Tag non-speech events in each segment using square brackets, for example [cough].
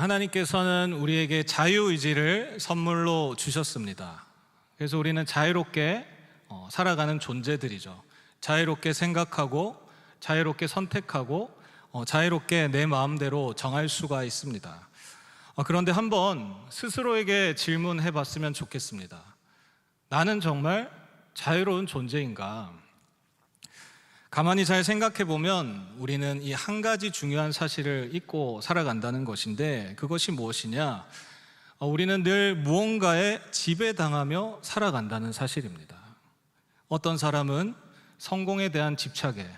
하나님께서는 우리에게 자유의지를 선물로 주셨습니다. 그래서 우리는 자유롭게 어, 살아가는 존재들이죠. 자유롭게 생각하고, 자유롭게 선택하고, 어, 자유롭게 내 마음대로 정할 수가 있습니다. 어, 그런데 한번 스스로에게 질문해 봤으면 좋겠습니다. 나는 정말 자유로운 존재인가? 가만히 잘 생각해 보면 우리는 이 한 가지 중요한 사실을 잊고 살아간다는 것인데 그것이 무엇이냐? 어, 우리는 늘 무언가에 지배당하며 살아간다는 사실입니다. 어떤 사람은 성공에 대한 집착에,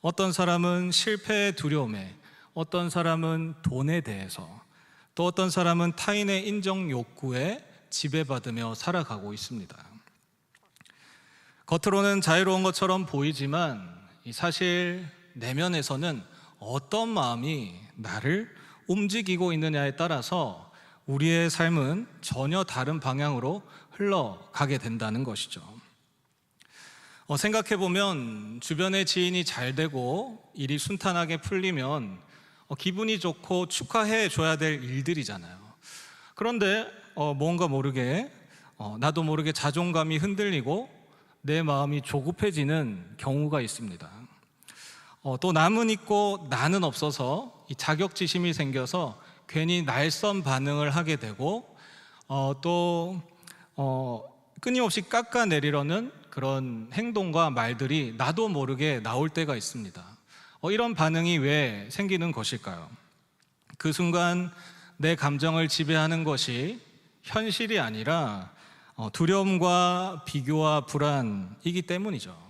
어떤 사람은 실패의 두려움에, 어떤 사람은 돈에 대해서, 또 어떤 사람은 타인의 인정 욕구에 지배받으며 살아가고 있습니다. 겉으로는 자유로운 것처럼 보이지만 이 사실 내면에서는 어떤 마음이 나를 움직이고 있느냐에 따라서 우리의 삶은 전혀 다른 방향으로 흘러가게 된다는 것이죠. 어, 생각해 보면 주변의 지인이 잘 되고 일이 순탄하게 풀리면 어, 기분이 좋고 축하해 줘야 될 일들이잖아요. 그런데 어, 뭔가 모르게 어, 나도 모르게 자존감이 흔들리고 내 마음이 조급해지는 경우가 있습니다. 어, 또 남은 있고 나는 없어서 이 자격지심이 생겨서 괜히 날선 반응을 하게 되고 어, 또 어, 끊임없이 깎아내리려는 그런 행동과 말들이 나도 모르게 나올 때가 있습니다. 어, 이런 반응이 왜 생기는 것일까요? 그 순간 내 감정을 지배하는 것이 현실이 아니라 어, 두려움과 비교와 불안이기 때문이죠.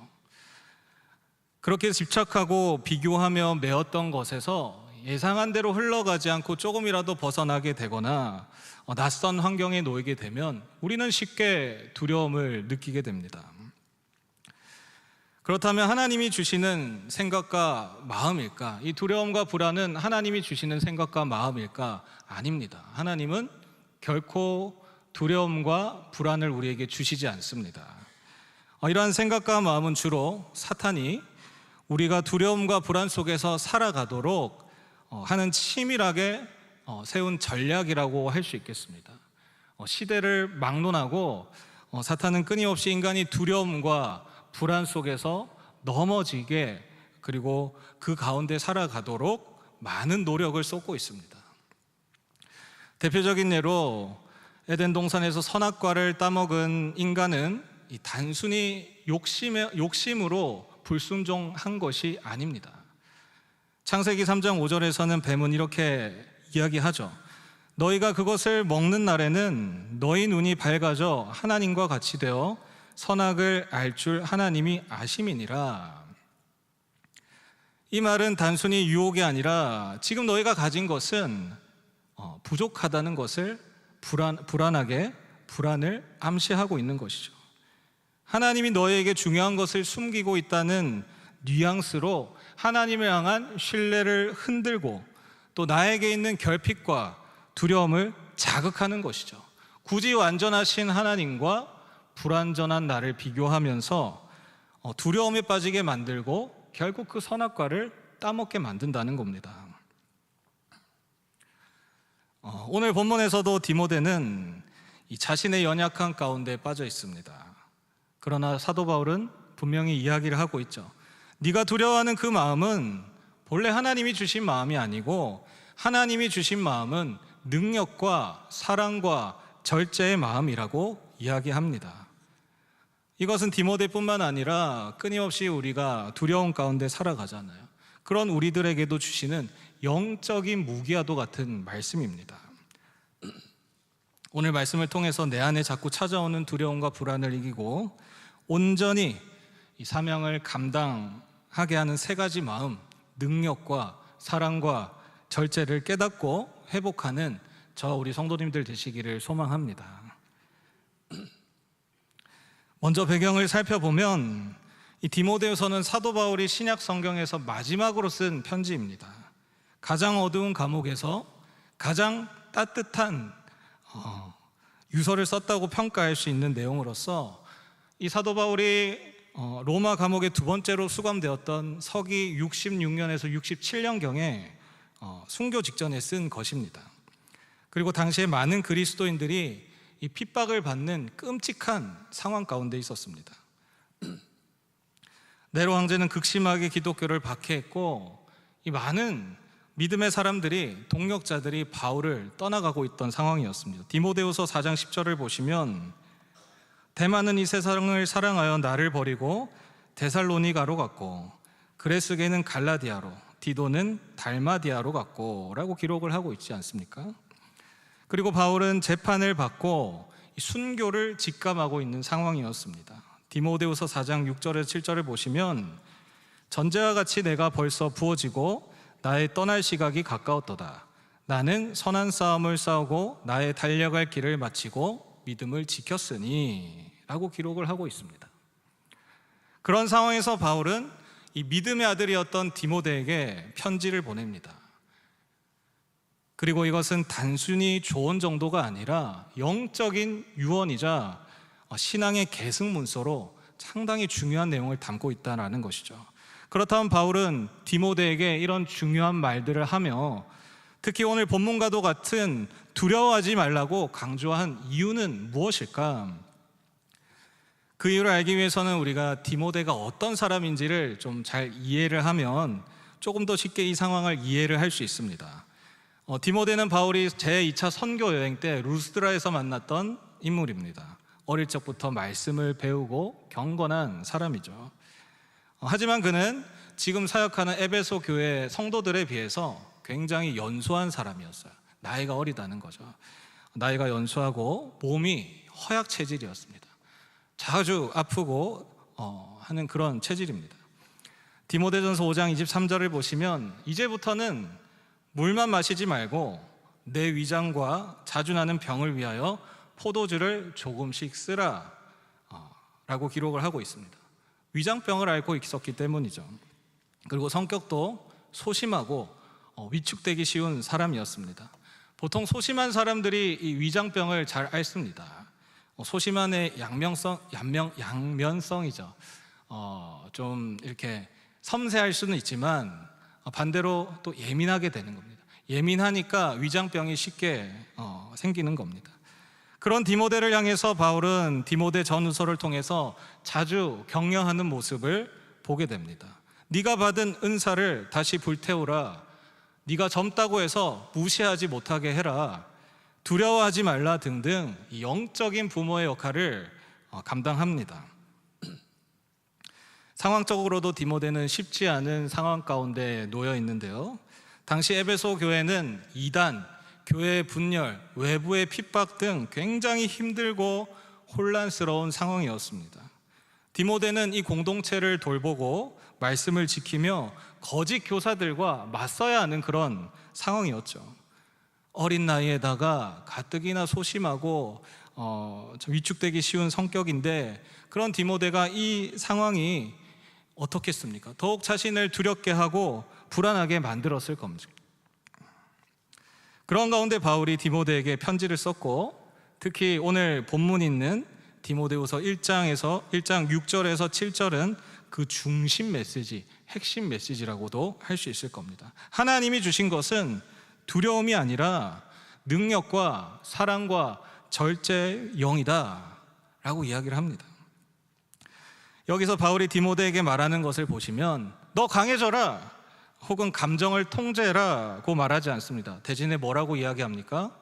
그렇게 집착하고 비교하며 매었던 것에서 예상한 대로 흘러가지 않고 조금이라도 벗어나게 되거나 어, 낯선 환경에 놓이게 되면 우리는 쉽게 두려움을 느끼게 됩니다. 그렇다면 하나님이 주시는 생각과 마음일까? 이 두려움과 불안은 하나님이 주시는 생각과 마음일까? 아닙니다. 하나님은 결코 두려움과 불안을 우리에게 주시지 않습니다. 어, 이러한 생각과 마음은 주로 사탄이 우리가 두려움과 불안 속에서 살아가도록 어, 하는 치밀하게 어, 세운 전략이라고 할 수 있겠습니다. 시대를 막론하고 사탄은 끊임없이 인간이 두려움과 불안 속에서 넘어지게 그리고 그 가운데 살아가도록 많은 노력을 쏟고 있습니다. 대표적인 예로 에덴 동산에서 선악과를 따먹은 인간은 단순히 욕심에, 욕심으로 불순종한 것이 아닙니다. 창세기 3장 5절에서는 뱀은 이렇게 이야기하죠. 너희가 그것을 먹는 날에는 너희 눈이 밝아져 하나님과 같이 되어 선악을 알 줄 하나님이 아심이니라. 이 말은 단순히 유혹이 아니라 지금 너희가 가진 것은 어, 부족하다는 것을 불안, 불안하게 불안을 암시하고 있는 것이죠. 하나님이 너에게 중요한 것을 숨기고 있다는 뉘앙스로 하나님을 향한 신뢰를 흔들고 또 나에게 있는 결핍과 두려움을 자극하는 것이죠. 굳이 완전하신 하나님과 불완전한 나를 비교하면서 어, 두려움에 빠지게 만들고 결국 그 선악과를 따먹게 만든다는 겁니다. 어, 오늘 본문에서도 디모데는 자신의 연약한 가운데 빠져 있습니다. 그러나 사도 바울은 분명히 이야기를 하고 있죠. 네가 두려워하는 그 마음은 본래 하나님이 주신 마음이 아니고 하나님이 주신 마음은 능력과 사랑과 절제의 마음이라고 이야기합니다. 이것은 디모데뿐만 아니라 끊임없이 우리가 두려움 가운데 살아가잖아요. 그런 우리들에게도 주시는 영적인 무기와도 같은 말씀입니다. 오늘 말씀을 통해서 내 안에 자꾸 찾아오는 두려움과 불안을 이기고 온전히 이 사명을 감당하게 하는 세 가지 마음, 능력과 사랑과 절제를 깨닫고 회복하는 저 우리 성도님들 되시기를 소망합니다. [clears throat] 먼저 배경을 살펴보면 이 디모데후서는 사도 바울이 신약 성경에서 마지막으로 쓴 편지입니다. 가장 어두운 감옥에서 가장 따뜻한 어, 유서를 썼다고 평가할 수 있는 내용으로서 이 사도 바울이 어, 로마 감옥에 두 번째로 수감되었던 서기 66년에서 67년경에 어, 순교 직전에 쓴 것입니다. 그리고 당시에 많은 그리스도인들이 이 핍박을 받는 끔찍한 상황 가운데 있었습니다. [clears throat] 네로 황제는 극심하게 기독교를 박해했고 이 많은 믿음의 사람들이 동력자들이 바울을 떠나가고 있던 상황이었습니다. 디모데후서 4장 10절을 보시면 대만은 이 세상을 사랑하여 나를 버리고 데살로니가로 갔고 그레스게는 갈라디아로 디도는 달마디아로 갔고 라고 기록을 하고 있지 않습니까? 그리고 바울은 재판을 받고 순교를 직감하고 있는 상황이었습니다. 디모데후서 4장 6절에서 7절을 보시면 전제와 같이 내가 벌써 부어지고 나의 떠날 시각이 가까웠도다. 나는 선한 싸움을 싸우고 나의 달려갈 길을 마치고 믿음을 지켰으니 라고 기록을 하고 있습니다. 그런 상황에서 바울은 이 믿음의 아들이었던 디모데에게 편지를 보냅니다. 그리고 이것은 단순히 조언 정도가 아니라 영적인 유언이자 신앙의 계승 문서로 상당히 중요한 내용을 담고 있다는 것이죠. 그렇다면 바울은 디모데에게 이런 중요한 말들을 하며 특히 오늘 본문과도 같은 두려워하지 말라고 강조한 이유는 무엇일까? 그 이유를 알기 위해서는 우리가 디모데가 어떤 사람인지를 좀 잘 이해를 하면 조금 더 쉽게 이 상황을 이해를 할 수 있습니다. 어, 디모데는 바울이 제2차 선교 여행 때 루스드라에서 만났던 인물입니다. 어릴 적부터 말씀을 배우고 경건한 사람이죠. 어, 하지만 그는 지금 사역하는 에베소 교회 성도들에 비해서 굉장히 연소한 사람이었어요. 나이가 어리다는 거죠. 나이가 연소하고 몸이 허약 체질이었습니다. 자주 아프고 어, 하는 그런 체질입니다. 디모데전서 5장 23절을 보시면 이제부터는 물만 마시지 말고 내 위장과 자주 나는 병을 위하여 포도주를 조금씩 쓰라 어, 라고 기록을 하고 있습니다. 위장병을 앓고 있었기 때문이죠. 그리고 성격도 소심하고 어, 위축되기 쉬운 사람이었습니다. 보통 소심한 사람들이 이 위장병을 잘 앓습니다. 어, 소심한의 양명성, 양명, 양면성이죠. 어, 좀 이렇게 섬세할 수는 있지만 반대로 또 예민하게 되는 겁니다. 예민하니까 위장병이 쉽게 어, 생기는 겁니다. 그런 디모데를 향해서 바울은 디모데 전후서를 통해서 자주 격려하는 모습을 보게 됩니다. 네가 받은 은사를 다시 불태우라. 네가 젊다고 해서 무시하지 못하게 해라. 두려워하지 말라 등등 영적인 부모의 역할을 어, 감당합니다. [clears throat] 상황적으로도 디모데는 쉽지 않은 상황 가운데 놓여 있는데요. 당시 에베소 교회는 이단, 교회 분열, 외부의 핍박 등 굉장히 힘들고 혼란스러운 상황이었습니다. 디모데는 이 공동체를 돌보고 말씀을 지키며 거짓 교사들과 맞서야 하는 그런 상황이었죠. 어린 나이에다가 가뜩이나 소심하고 어, 위축되기 쉬운 성격인데 그런 디모데가 이 상황이 어떻겠습니까? 더욱 자신을 두렵게 하고 불안하게 만들었을 겁니다. 그런 가운데 바울이 디모데에게 편지를 썼고 특히 오늘 본문 있는 디모데후서 1장에서 1장 6절에서 7절은 그 중심 메시지, 핵심 메시지라고도 할 수 있을 겁니다. 하나님이 주신 것은 두려움이 아니라 능력과 사랑과 절제 영이다 라고 이야기를 합니다. 여기서 바울이 디모데에게 말하는 것을 보시면 너 강해져라 혹은 감정을 통제라고 말하지 않습니다. 대신에 뭐라고 이야기합니까?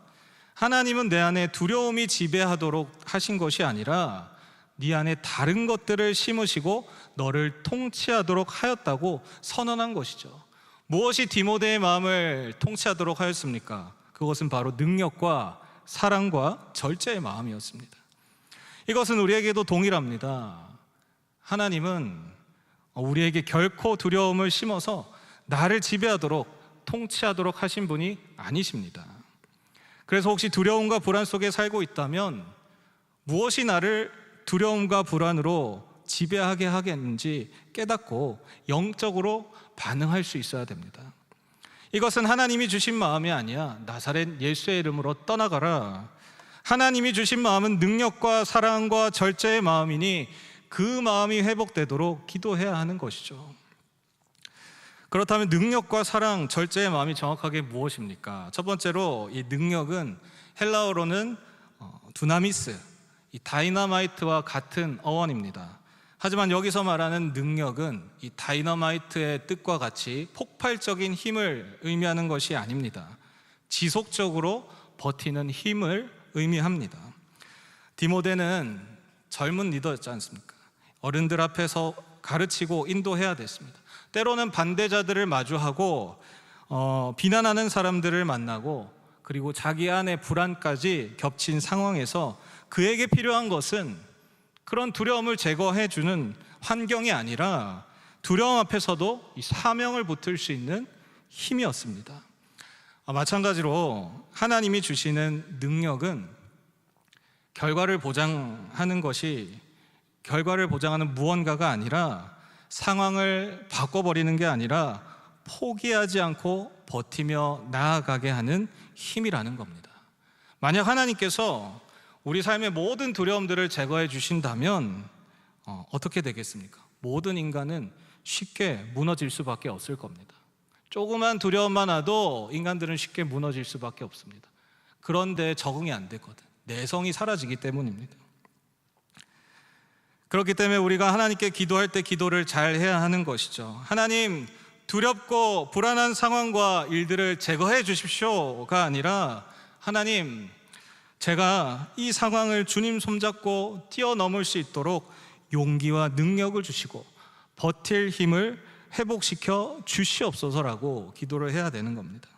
하나님은 내 안에 두려움이 지배하도록 하신 것이 아니라 네 안에 다른 것들을 심으시고 너를 통치하도록 하였다고 선언한 것이죠. 무엇이 디모데의 마음을 통치하도록 하였습니까? 그것은 바로 능력과 사랑과 절제의 마음이었습니다. 이것은 우리에게도 동일합니다. 하나님은 우리에게 결코 두려움을 심어서 나를 지배하도록 통치하도록 하신 분이 아니십니다. 그래서 혹시 두려움과 불안 속에 살고 있다면 무엇이 나를 두려움과 불안으로 지배하게 하겠는지 깨닫고 영적으로 반응할 수 있어야 됩니다. 이것은 하나님이 주신 마음이 아니야. 나사렛 예수의 이름으로 떠나가라. 하나님이 주신 마음은 능력과 사랑과 절제의 마음이니 그 마음이 회복되도록 기도해야 하는 것이죠. 그렇다면 능력과 사랑, 절제의 마음이 정확하게 무엇입니까? 첫 번째로 이 능력은 헬라어로는 어, 두나미스, 이 다이너마이트와 같은 어원입니다. 하지만 여기서 말하는 능력은 이 다이너마이트의 뜻과 같이 폭발적인 힘을 의미하는 것이 아닙니다. 지속적으로 버티는 힘을 의미합니다. 디모데는 젊은 리더였지 않습니까? 어른들 앞에서 가르치고 인도해야 됐습니다. 때로는 반대자들을 마주하고 어, 비난하는 사람들을 만나고 그리고 자기 안의 불안까지 겹친 상황에서 그에게 필요한 것은 그런 두려움을 제거해 주는 환경이 아니라 두려움 앞에서도 이 사명을 붙을 수 있는 힘이었습니다. 아, 마찬가지로 하나님이 주시는 능력은 결과를 보장하는 것이 결과를 보장하는 무언가가 아니라 상황을 바꿔버리는 게 아니라 포기하지 않고 버티며 나아가게 하는 힘이라는 겁니다. 만약 하나님께서 우리 삶의 모든 두려움들을 제거해 주신다면 어, 어떻게 되겠습니까? 모든 인간은 쉽게 무너질 수밖에 없을 겁니다. 조그만 두려움만 와도 인간들은 쉽게 무너질 수밖에 없습니다. 그런데 적응이 안 되거든. 내성이 사라지기 때문입니다. 그렇기 때문에 우리가 하나님께 기도할 때 기도를 잘 해야 하는 것이죠. 하나님, 두렵고 불안한 상황과 일들을 제거해 주십시오가 아니라 하나님, 제가 이 상황을 주님 손잡고 뛰어넘을 수 있도록 용기와 능력을 주시고 버틸 힘을 회복시켜 주시옵소서라고 기도를 해야 되는 겁니다.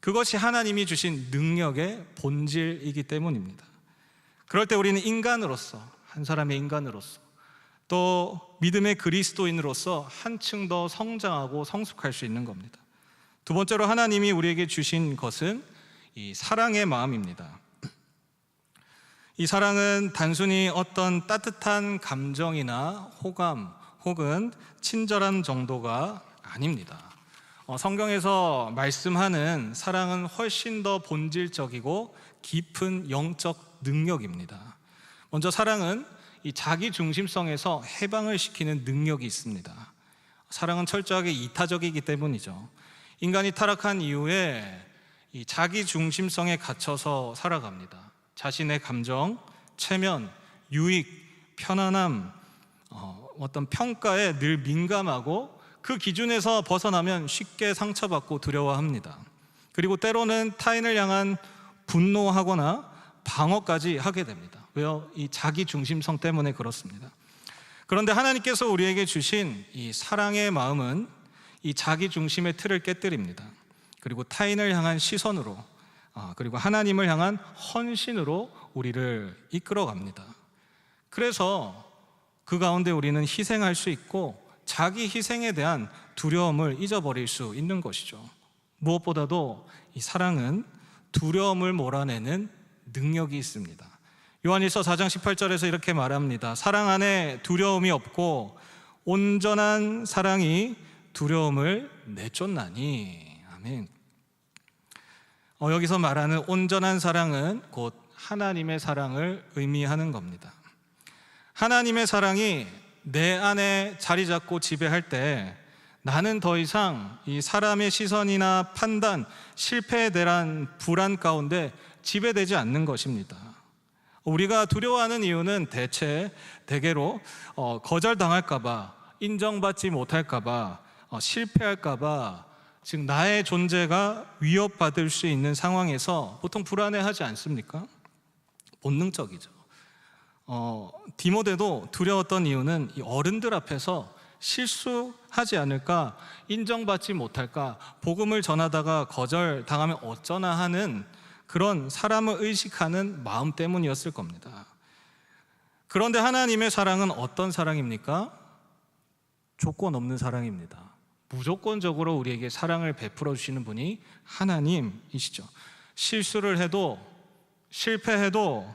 그것이 하나님이 주신 능력의 본질이기 때문입니다. 그럴 때 우리는 인간으로서 한 사람의 인간으로서 또 믿음의 그리스도인으로서 한층 더 성장하고 성숙할 수 있는 겁니다. 두 번째로 하나님이 우리에게 주신 것은 이 사랑의 마음입니다. 이 사랑은 단순히 어떤 따뜻한 감정이나 호감 혹은 친절한 정도가 아닙니다. 어, 성경에서 말씀하는 사랑은 훨씬 더 본질적이고 깊은 영적 능력입니다. 먼저 사랑은 이 자기 중심성에서 해방을 시키는 능력이 있습니다. 사랑은 철저하게 이타적이기 때문이죠. 인간이 타락한 이후에 이 자기 중심성에 갇혀서 살아갑니다. 자신의 감정, 체면, 유익, 편안함, 어, 어떤 평가에 늘 민감하고 그 기준에서 벗어나면 쉽게 상처받고 두려워합니다. 그리고 때로는 타인을 향한 분노하거나 방어까지 하게 됩니다. 왜요? 이 자기 중심성 때문에 그렇습니다. 그런데 하나님께서 우리에게 주신 이 사랑의 마음은 이 자기 중심의 틀을 깨뜨립니다. 그리고 타인을 향한 시선으로 아, 그리고 하나님을 향한 헌신으로 우리를 이끌어 갑니다. 그래서 그 가운데 우리는 희생할 수 있고 자기 희생에 대한 두려움을 잊어버릴 수 있는 것이죠. 무엇보다도 이 사랑은 두려움을 몰아내는 능력이 있습니다. 요한일서 4장 18절에서 이렇게 말합니다. 사랑 안에 두려움이 없고 온전한 사랑이 두려움을 내쫓나니. 아멘. 어, 여기서 말하는 온전한 사랑은 곧 하나님의 사랑을 의미하는 겁니다. 하나님의 사랑이 내 안에 자리 잡고 지배할 때 나는 더 이상 이 사람의 시선이나 판단, 실패에 대한 불안 가운데 지배되지 않는 것입니다. 우리가 두려워하는 이유는 대체 대개로 어, 거절당할까봐, 인정받지 못할까봐, 어, 실패할까봐, 즉 나의 존재가 위협받을 수 있는 상황에서 보통 불안해하지 않습니까? 본능적이죠. 어, 디모데도 두려웠던 이유는 이 어른들 앞에서 실수하지 않을까, 인정받지 못할까, 복음을 전하다가 거절 당하면 어쩌나 하는 그런 사람을 의식하는 마음 때문이었을 겁니다. 그런데 하나님의 사랑은 어떤 사랑입니까? 조건 없는 사랑입니다. 무조건적으로 우리에게 사랑을 베풀어 주시는 분이 하나님이시죠. 실수를 해도 실패해도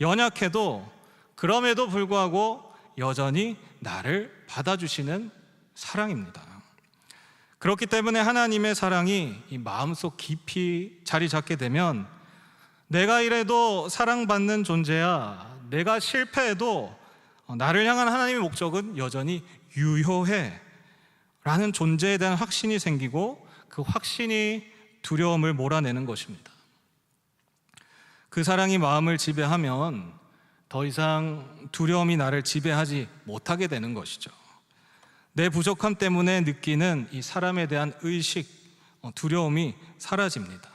연약해도 그럼에도 불구하고 여전히 나를 받아주시는 사랑입니다. 그렇기 때문에 하나님의 사랑이 이 마음속 깊이 자리 잡게 되면 내가 이래도 사랑받는 존재야. 내가 실패해도 나를 향한 하나님의 목적은 여전히 유효해. 라는 존재에 대한 확신이 생기고 그 확신이 두려움을 몰아내는 것입니다. 그 사랑이 마음을 지배하면 더 이상 두려움이 나를 지배하지 못하게 되는 것이죠. 내 부족함 때문에 느끼는 이 사람에 대한 의식, 어, 두려움이 사라집니다.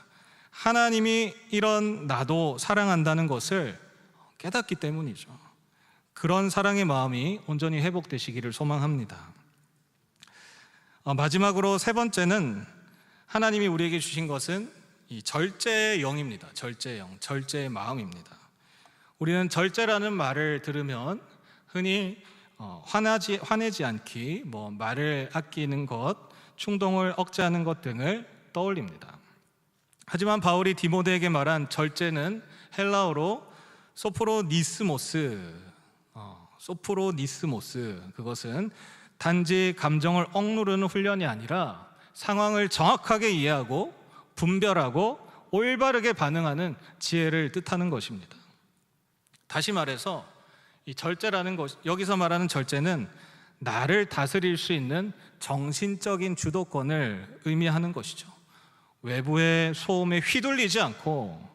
하나님이 이런 나도 사랑한다는 것을 깨닫기 때문이죠. 그런 사랑의 마음이 온전히 회복되시기를 소망합니다. 어, 마지막으로 세 번째는 하나님이 우리에게 주신 것은 이 절제의 영입니다. 절제의 영, 절제의 마음입니다. 우리는 절제라는 말을 들으면 흔히 어, 화나지, 화내지 않기, 뭐 말을 아끼는 것, 충동을 억제하는 것 등을 떠올립니다. 하지만 바울이 디모데에게 말한 절제는 헬라어로 소프로니스모스, 어, 소프로니스모스 그것은 단지 감정을 억누르는 훈련이 아니라 상황을 정확하게 이해하고 분별하고 올바르게 반응하는 지혜를 뜻하는 것입니다. 다시 말해서 이 절제라는 것 여기서 말하는 절제는 나를 다스릴 수 있는 정신적인 주도권을 의미하는 것이죠. 외부의 소음에 휘둘리지 않고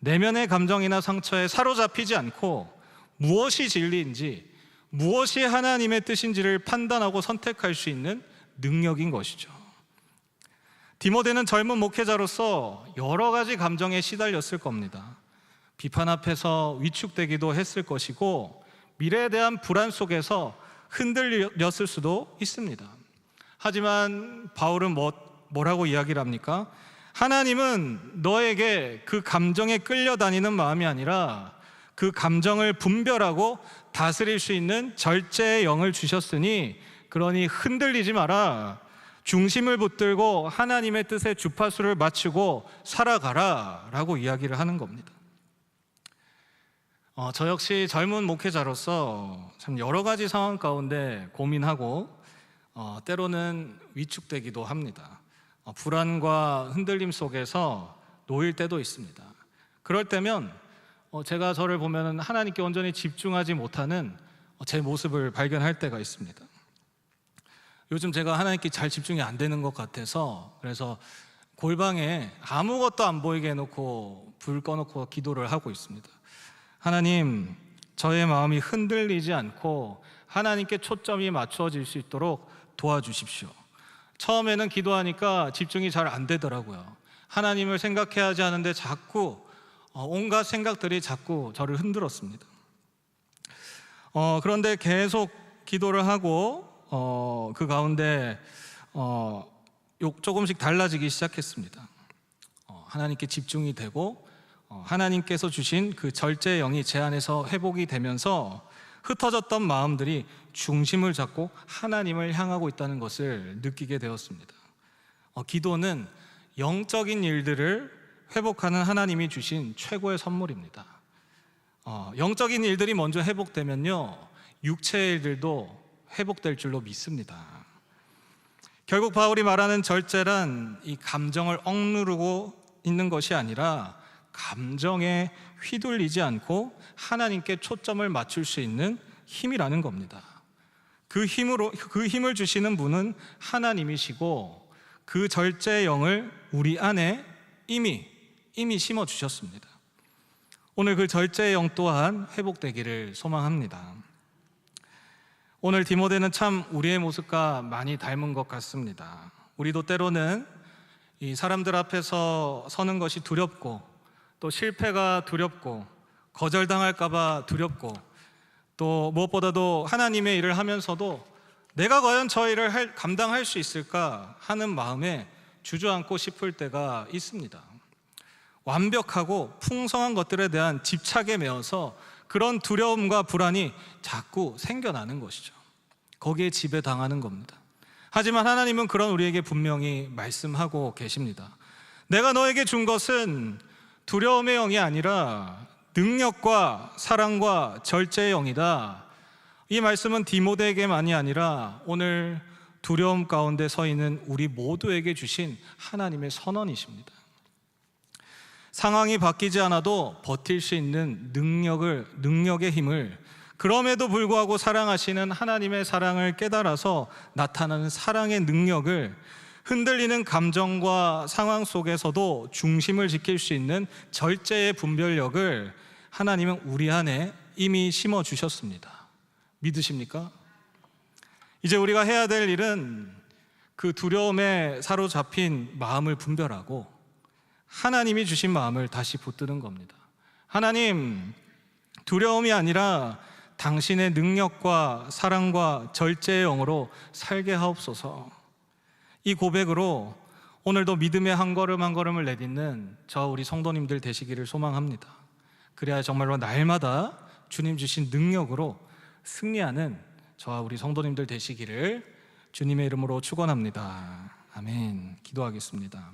내면의 감정이나 상처에 사로잡히지 않고 무엇이 진리인지 무엇이 하나님의 뜻인지를 판단하고 선택할 수 있는 능력인 것이죠. 디모데는 젊은 목회자로서 여러 가지 감정에 시달렸을 겁니다. 비판 앞에서 위축되기도 했을 것이고 미래에 대한 불안 속에서 흔들렸을 수도 있습니다. 하지만 바울은 뭐, 뭐라고 이야기를 합니까? 하나님은 너에게 그 감정에 끌려다니는 마음이 아니라 그 감정을 분별하고 다스릴 수 있는 절제의 영을 주셨으니 그러니 흔들리지 마라. 중심을 붙들고 하나님의 뜻에 주파수를 맞추고 살아가라. 라고 이야기를 하는 겁니다. 어, 저 역시 젊은 목회자로서 참 여러 가지 상황 가운데 고민하고 어, 때로는 위축되기도 합니다. 어, 불안과 흔들림 속에서 놓일 때도 있습니다. 그럴 때면 어, 제가 저를 보면 하나님께 온전히 집중하지 못하는 어, 제 모습을 발견할 때가 있습니다. 요즘 제가 하나님께 잘 집중이 안 되는 것 같아서 그래서 골방에 아무것도 안 보이게 해놓고 불 꺼놓고 기도를 하고 있습니다. 하나님, 저의 마음이 흔들리지 않고 하나님께 초점이 맞춰질 수 있도록 도와주십시오. 처음에는 기도하니까 집중이 잘 안 되더라고요. 하나님을 생각해야지 하는데 자꾸 어, 온갖 생각들이 자꾸 저를 흔들었습니다. 어, 그런데 계속 기도를 하고 어, 그 가운데 어, 조금씩 달라지기 시작했습니다. 어, 하나님께 집중이 되고 어, 하나님께서 주신 그 절제의 영이 제 안에서 회복이 되면서 흩어졌던 마음들이 중심을 잡고 하나님을 향하고 있다는 것을 느끼게 되었습니다. 어, 기도는 영적인 일들을 회복하는 하나님이 주신 최고의 선물입니다. 어, 영적인 일들이 먼저 회복되면요, 육체의 일들도 회복될 줄로 믿습니다. 결국 바울이 말하는 절제란 이 감정을 억누르고 있는 것이 아니라 감정에 휘둘리지 않고 하나님께 초점을 맞출 수 있는 힘이라는 겁니다. 그 힘으로 그 힘을 주시는 분은 하나님이시고 그 절제의 영을 우리 안에 이미 이미 심어 주셨습니다. 오늘 그 절제의 영 또한 회복되기를 소망합니다. 오늘 디모데는 참 우리의 모습과 많이 닮은 것 같습니다. 우리도 때로는 이 사람들 앞에서 서는 것이 두렵고 또 실패가 두렵고 거절당할까봐 두렵고 또 무엇보다도 하나님의 일을 하면서도 내가 과연 저 일을 할, 감당할 수 있을까 하는 마음에 주저앉고 싶을 때가 있습니다. 완벽하고 풍성한 것들에 대한 집착에 매어서 그런 두려움과 불안이 자꾸 생겨나는 것이죠. 거기에 지배당하는 겁니다. 하지만 하나님은 그런 우리에게 분명히 말씀하고 계십니다. 내가 너에게 준 것은 두려움의 영이 아니라 능력과 사랑과 절제의 영이다. 이 말씀은 디모데에게만이 아니라 오늘 두려움 가운데 서 있는 우리 모두에게 주신 하나님의 선언이십니다. 상황이 바뀌지 않아도 버틸 수 있는 능력을 능력의 힘을 그럼에도 불구하고 사랑하시는 하나님의 사랑을 깨달아서 나타나는 사랑의 능력을 흔들리는 감정과 상황 속에서도 중심을 지킬 수 있는 절제의 분별력을 하나님은 우리 안에 이미 심어 주셨습니다. 믿으십니까? 이제 우리가 해야 될 일은 그 두려움에 사로잡힌 마음을 분별하고 하나님이 주신 마음을 다시 붙드는 겁니다. 하나님, 두려움이 아니라 당신의 능력과 사랑과 절제의 영으로 살게 하옵소서. 이 고백으로 오늘도 믿음의 한 걸음 한 걸음을 내딛는 저 우리 성도님들 되시기를 소망합니다. 그래야 정말로 날마다 주님 주신 능력으로 승리하는 저와 우리 성도님들 되시기를 주님의 이름으로 축원합니다. 아멘. 기도하겠습니다.